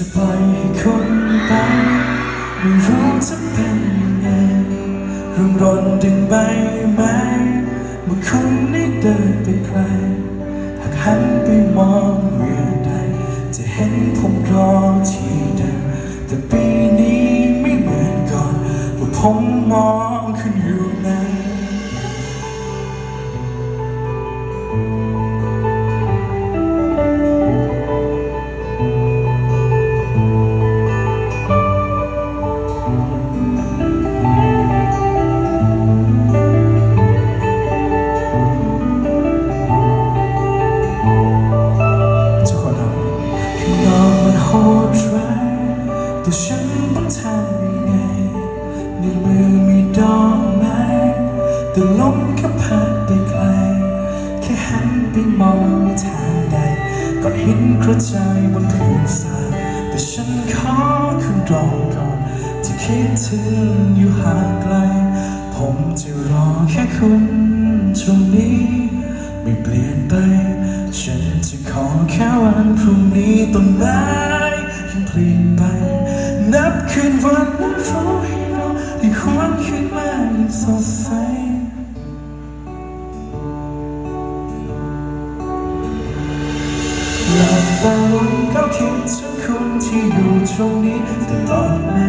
จะปล่อยให้คนไปไม่รู้จะเป็นยังไงรุมรนดึงใบไม้เมื่อคุณได้เดินไปไกลหากหันไปมอง แต่ลมก็พัดไปไกล แค่หันไปมองทางใดก็เห็นกระจายบนพื้นทรายแต่ฉันขอขึ้นรอก่อนที่คิดถึงอยู่ห่างไกล ผมจะรอแค่คุณช่วงนี้ ไม่เปลี่ยนไป ฉันจะขอแค่วันพรุ่งนี้ต้นไม้ยังเปลี่ยนไป นับคืนวันนับฟ้าให้เราได้ควันขึ้นมาอย่างสดใส ตรงนี้ตลอดมา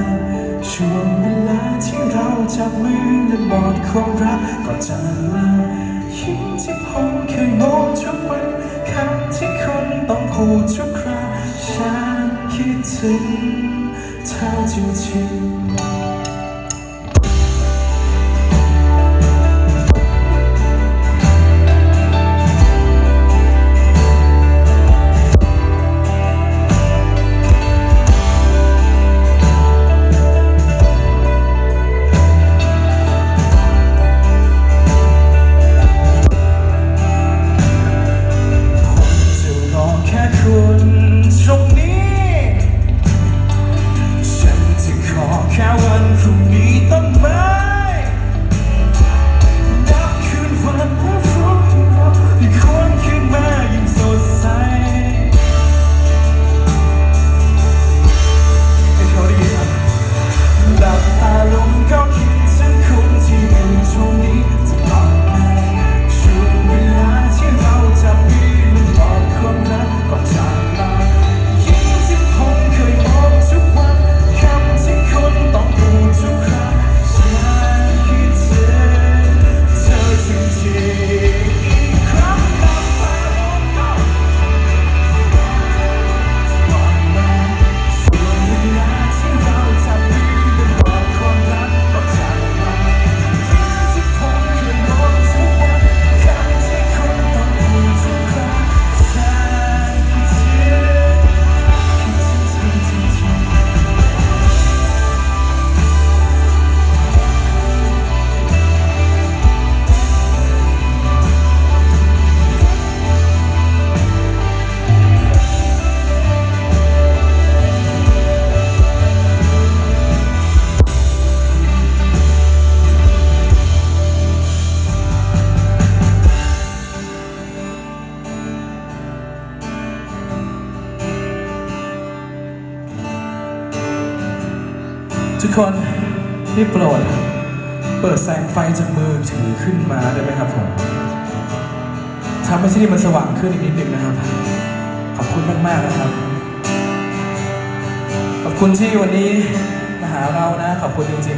ช่วงเวลาที่เราจับมือและบอกความรักก่อนจะลายิ้มที่ผมเคยมองทุกวันคำที่คนต้องพูดทุกคราฉันคิดถึงเธอจริงๆ ทุกคนที่โปรด เปิดแสงไฟจากมือถือขึ้นมาได้ไหมครับผมทำให้ที่นี่มันสว่างขึ้นอีกนิดนึงนะครับ ขอบคุณมากๆนะครับ ขอบคุณที่วันนี้มาหาเรานะ ขอบคุณจริง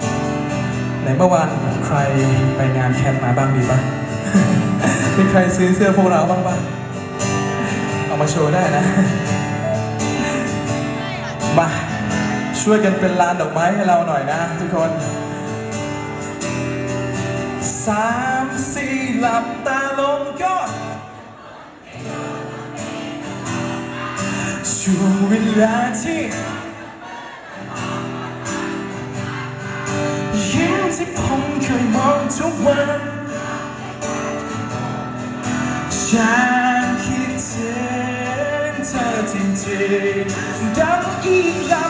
ๆในเมื่อวานใครไปงานแคมป์มาบ้างดีปะมีใครซื้อเสื้อพวกเราบ้างปะเอามาโชว์ได้นะมา ช่วยกันเป็นลานดอกไม้ให้เราหน่อยนะทุกคนสามสี่หลับตาลงก็ช่วงเวลาที่ยิ้มที่ผมเคยมองทุกวันฉันคิดถึงเธอจริงๆดังอีกหลับ